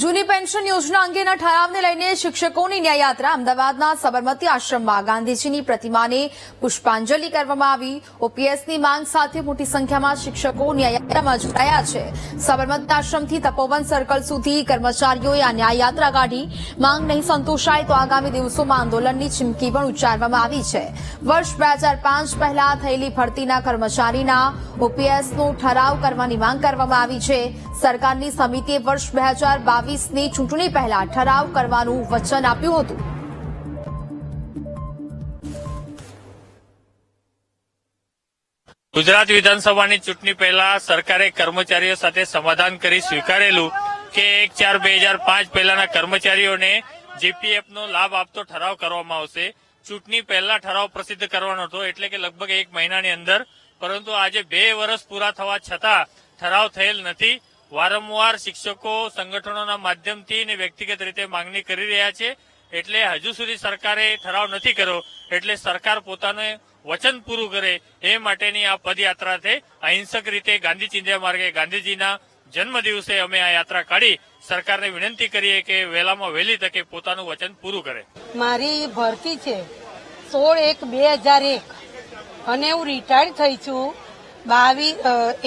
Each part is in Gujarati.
જૂની પેન્શન યોજના અંગેના ઠરાવને લઈને શિક્ષકોની ન્યાયયાત્રા અમદાવાદના સબરમતી આશ્રમમાં ગાંધીજીની પ્રતિમાને પુષ્પાંજલિ કરવામાં આવી. ઓપીએસની માંગ સાથે મોટી સંખ્યામાં શિક્ષકો ન્યાયયાત્રામાં જોડાયા છે. સબરમતી આશ્રમથી તપોવન સર્કલ સુધી કર્મચારીઓએ આ ન્યાયયાત્રા કાઢી. માંગ નહીં સંતોષાય તો આગામી દિવસોમાં આંદોલનની ચીમકી પણ ઉચ્ચારવામાં આવી છે. વર્ષ બે હજાર પાંચ પહેલા થયેલી ભરતીના કર્મચારીના ઓપીએસનો ઠરાવ કરવાની માંગ કરવામાં આવી છે. સરકારની સમિતિએ વર્ષ બે હજાર બાવીસની ચૂંટણી પહેલા ઠરાવ કરવાનું વચન આપ્યું હતું. ગુજરાત વિધાનસભાની ચૂંટણી પહેલા સરકારે કર્મચારીઓ સાથે સમાધાન કરી સ્વીકારેલું કે એક ચાર બે હજાર પાંચ પહેલાના કર્મચારીઓને જીપીએફનો લાભ આપતો ઠરાવ કરવામાં આવશે. ચૂંટણી પહેલા ઠરાવ પ્રસિદ્ધ કરવાનો હતો એટલે કે લગભગ એક મહિનાની અંદર, પરંતુ આજે બે વર્ષ પૂરા થવા છતાં ઠરાવ થયેલ નથી. વારંવાર શિક્ષકો સંગઠનોના માધ્યમથી ને વ્યક્તિગત રીતે માંગણી કરી રહ્યા છે. એટલે હજુ સુધી સરકારે ઠરાવ નથી કર્યો. એટલે સરકાર પોતાને વચન પૂરું કરે એ માટેની આ પદયાત્રા છે. અહિંસક રીતે ગાંધી ચિંધ્યા માર્ગે ગાંધીજીના જન્મ દિવસે અમે આ યાત્રા કાઢી સરકારને વિનંતી કરીએ કે વહેલામાં વહેલી તકે પોતાનું વચન પૂરું કરે. મારી ભરતી છે સોળ એક બે હજાર એક. અને હું રિટાયર્ડ થઈ છું. બાવીસ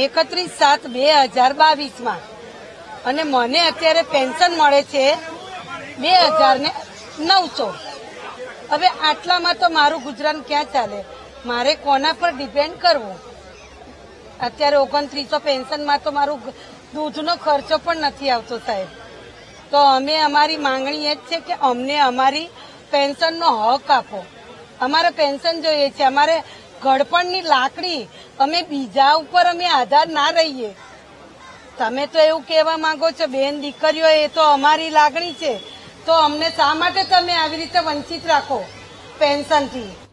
એકત્રીસ સાત બે હજાર બાવીસમાં. અને મને અત્યારે પેન્શન મળે છે બે હજાર ને નવસો. હવે આટલામાં તો મારું ગુજરાન ક્યાં ચાલે? મારે કોના પર ડિપેન્ડ કરવું? અત્યારે ઓગણત્રીસો પેન્શનમાં તો મારું દૂધનો ખર્ચો પણ નથી આવતો સાહેબ. તો અમે અમારી માંગણી એ જ છે કે અમને અમારી પેન્શનનો હક આપો. અમારે પેન્શન જોઈએ છે. અમારે ઘડપણની લાકડી અમે બીજા ઉપર અમે આધાર ના રહીએ. તમે તો એવું કહેવા માંગો છો, બેન દીકરીઓ, એ તો અમારી લાગણી છે. તો અમને શા માટે તમે આવી રીતે વંચિત રાખો? પેન્શનથી.